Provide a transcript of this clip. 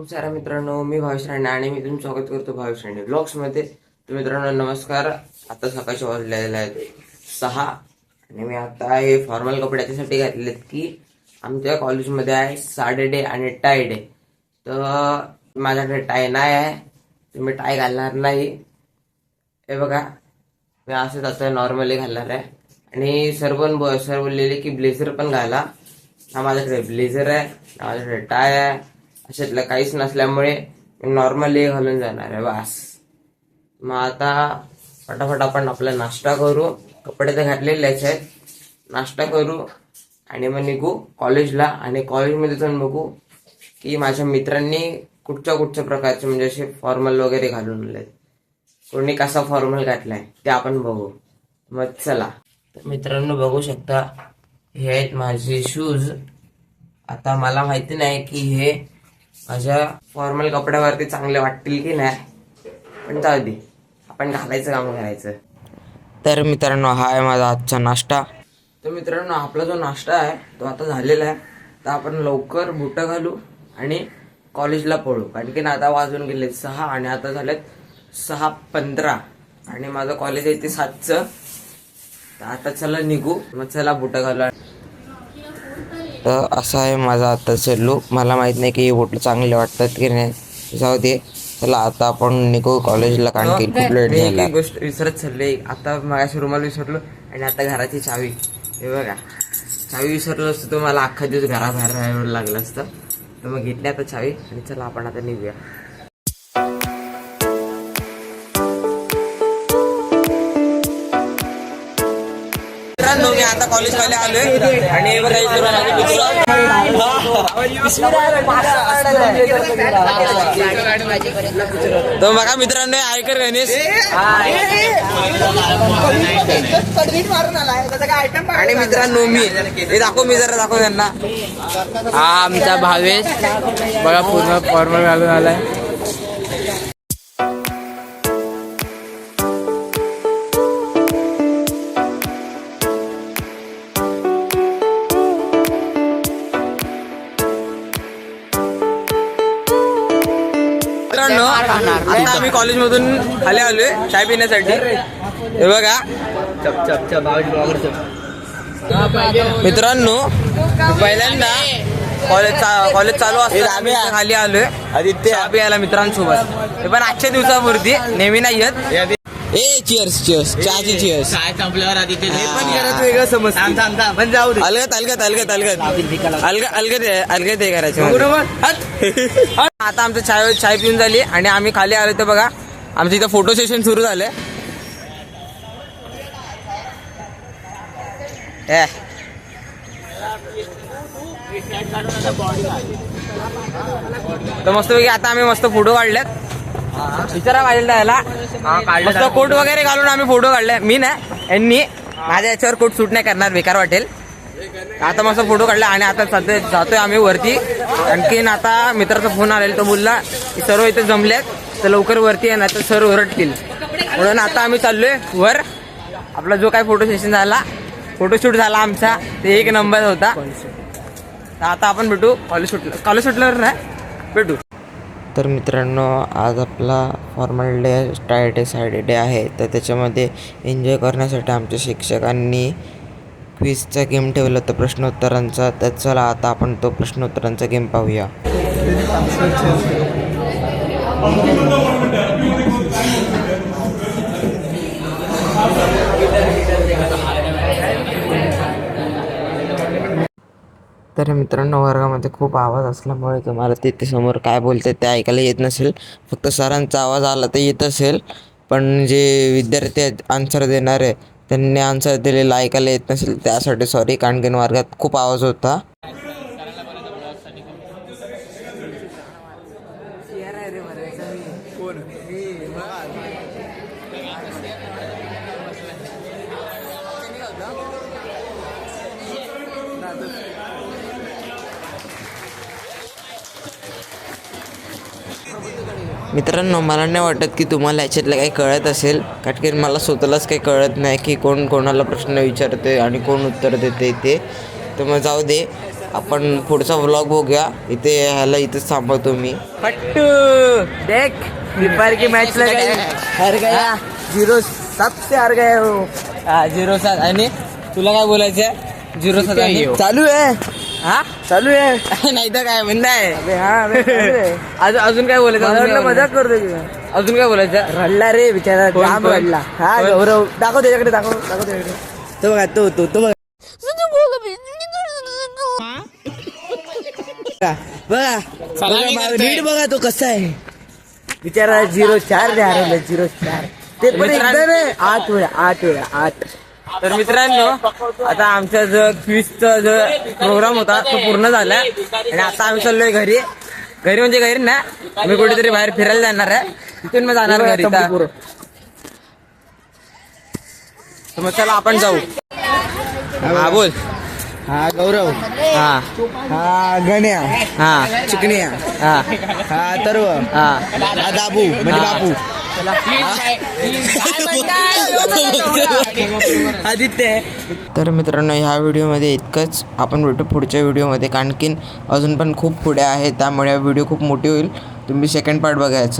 खूप साऱ्या मित्रांनो मी भावेश राणे आणि मी तुमचं स्वागत करतो भावेश राणे ब्लॉग्समध्ये. तर मित्रांनो नमस्कार. आता सकाळचे वाजलेले आहेत सहा आणि मी आता हे फॉर्मल कपडे याच्यासाठी घातलेत की आमच्या कॉलेजमध्ये आहे साडे डे आणि टाय डे. तर माझ्याकडे टाय नाही आहे तर मी टाय घालणार नाही. हे बघा मी असंच आता नॉर्मली घालणार आहे. आणि सर्व सर बोललेले की ब्लेझर पण घाला. ना माझ्याकडे ब्लेझर आहे ना माझ्याकडे टाय आहे. अशातलं काहीच नसल्यामुळे नॉर्मल हे घालून जाणार आहे बास. मग आता फटाफट आपण आपला नाश्ता करू. कपडे तर घातलेलेच आहेत. नाश्ता करू आणि मग निघू कॉलेजला आणि कॉलेजमध्ये जाऊन बघू की माझ्या मित्रांनी कुठच्या कुठच्या प्रकारचे म्हणजे असे फॉर्मल वगैरे घालून आले कोणी कसा फॉर्मल घातलाय ते आपण बघू. मग चला. तर मित्रांनो बघू शकता हे आहेत माझे शूज आता मला माहिती नाही की हे माझ्या फॉर्मल कपड्यावरती चांगले वाटतील की नाही पण जाऊ दे. आपण घालायचं काम करायचं. तर मित्रांनो हा आहे माझा आजचा नाश्ता. तर मित्रांनो आपला जो नाश्ता आहे तो आता झालेला आहे. तर आपण लवकर बुटं घालू आणि कॉलेजला पळू. कारण की ना आता वाजून गेले सहा आणि आता झालेत सहा पंधरा. आणि माझं कॉलेज आहे ते सातचं. तर आता चला निघू. मग चला बुटं घालू. तर असं आहे माझा आताचं लुक मला माहीत नाही की हे बुटं चांगले वाटतात की नाही. जाऊ दे. चला आता आपण निघू कॉलेजला कारण की खूप लेट झाला. गोष्ट विसरत चालले आता माझ्या रुमाल विसरलो आणि आता घराची चावी. हे बघा. चावी विसरलो असतो तर मला अख्खा दिवस घराबाहेर राहावं लागलं असतं. तर मग घेतली आता चावी आणि चला आपण आता निघूया. आता कॉलेजमध्ये आलोय. आणि हे बघा तर बघा मित्रांनो आयकर गणेश. आणि मित्रांनो मी. हे दाखव मी जरा दाखव त्यांना. हा आमचा भावेश. बघा पूर्ण फॉर्मल घालून आलाय. मित्रांनो आता आम्ही कॉलेजमधून खाली आलोय चाय पिण्यासाठी. हे बघा. मित्रांनो पहिल्यांदा कॉलेज कॉलेज चालू असतं आम्ही खाली आलोय. आदित्य. चहा प्यायला मित्रांसोबत. हे पण आजच्या दिवसापुरती. नेहमी नाही येत. ए चिअर्स चिअर्स चहाची चिअर्स काय संपल्यावर आधी ते वेगळं समजतं. पण जाऊ दे. अलगत अलगत अलगत अलगत अलग अलगत आहे, अलगत हे करायचं. बरोबर? आता आमचं चाय चाय पिऊन झाली आणि आम्ही खाली आलो तर बघा आमचं इथं फोटो सेशन सुरू झालंय. ए. तर मस्तपैकी आता आम्ही मस्त फोटो काढलेत. विचारा पाहिजे याला मस्त कोट वगैरे घालून आम्ही फोटो काढले. मी ना यांनी. माझ्या याच्यावर कोट सूट नाही करणार बेकार वाटेल. आता मस्त फोटो काढला आणि आता सध्या जातोय आम्ही वरती. आणखीन आता मित्राचा फोन आलेला तो बोलला की सर्व इथे जमलेत तर लवकर वरती येणार तर सर ओरडतील. म्हणून आता आम्ही चाललोय वर. आपला जो काय फोटो सेशन झाला फोटोशूट झाला आमचा ते एक नंबर होता. आता आपण भेटू कॉलेज सुटलं कॉलेज सुटल्यावर नाही भेटू. तर मित्रांनो आज आपला फॉर्मल डे स्टार्ट डे सायडे डे आहे. तर त्याच्यामध्ये एन्जॉय करण्यासाठी आमच्या शिक्षकांनी क्विजचा गेम ठेवला होता प्रश्नोत्तरांचा तर चला आता आपण तो प्रश्नोत्तरांचा गेम पाहूया. तर मित्रांनो वर्गामध्ये खूप आवाज असल्यामुळे तुम्हाला तिथे समोर काय बोलते ते ऐकायला येत नसेल. फक्त सरांचा आवाज आला तर येत असेल. पण जे विद्यार्थी आन्सर देणारे त्यांनी आन्सर दिलेलं ऐकायला येत नसेल त्यासाठी सॉरी कारण की वर्गात खूप आवाज होता. मित्रांनो मला नाही वाटत की तुम्हाला याच्यातलं काही कळत असेल. कारण की मला स्वतःलाच काही कळत नाही की कोण कोणाला प्रश्न विचारते आणि कोण उत्तर देते ते. तर मग जाऊ दे. आपण पुढचा व्लॉग बघूया. इथे ह्याला इथेच थांबवतो मी. पट्टू देख की मॅच लगाई हर गया झिरो सात से हार गया हो. हा झिरो सात. आणि तुला काय बोलायचं झिरो सात चालू आहे. हा? चालू आहे. नाही तर काय म्हणणं आहे. हा. अजून अजून काय बोलायचं बोलायचं? करतो अजून काय बोलायचं? रडला रे बिचारा कोण? रडला. हा? गौरव. दाखव त्याच्याकडे दाखव दाखव त्याच्याकडे. तो बघा तो तो तो बघा. नीट बघा. तो कसा आहे. बिचारा झिरो चार हरवलं झिरो चार ते पण एकदा नाही आठ वेळा आठ वेळा आठ तर मित्रांनो आता आमचा जो क्विजचा जो प्रोग्राम होता तो पूर्ण झाला. आणि आता आम्ही चाललोय घरी. घरी म्हणजे घरी ना आम्ही कुठेतरी बाहेर फिरायला जाणार आहे. तिथून मग जाणार घरी मग चला आपण जाऊ. हा बोल. हा गौरव. हा. हा गण्या. हा. चिकण्या. हा. हा तरव हा. हा दाबू म्हणजे. बापू. आदित्य तर मित्रांनो ह्या व्हिडिओमध्ये इतकंच. आपण भेटू पुढच्या व्हिडिओमध्ये कारण की अजून पण खूप पुढे आहे त्यामुळे हा व्हिडिओ खूप मोठी होईल. तुम्ही सेकंड पार्ट बघायचं.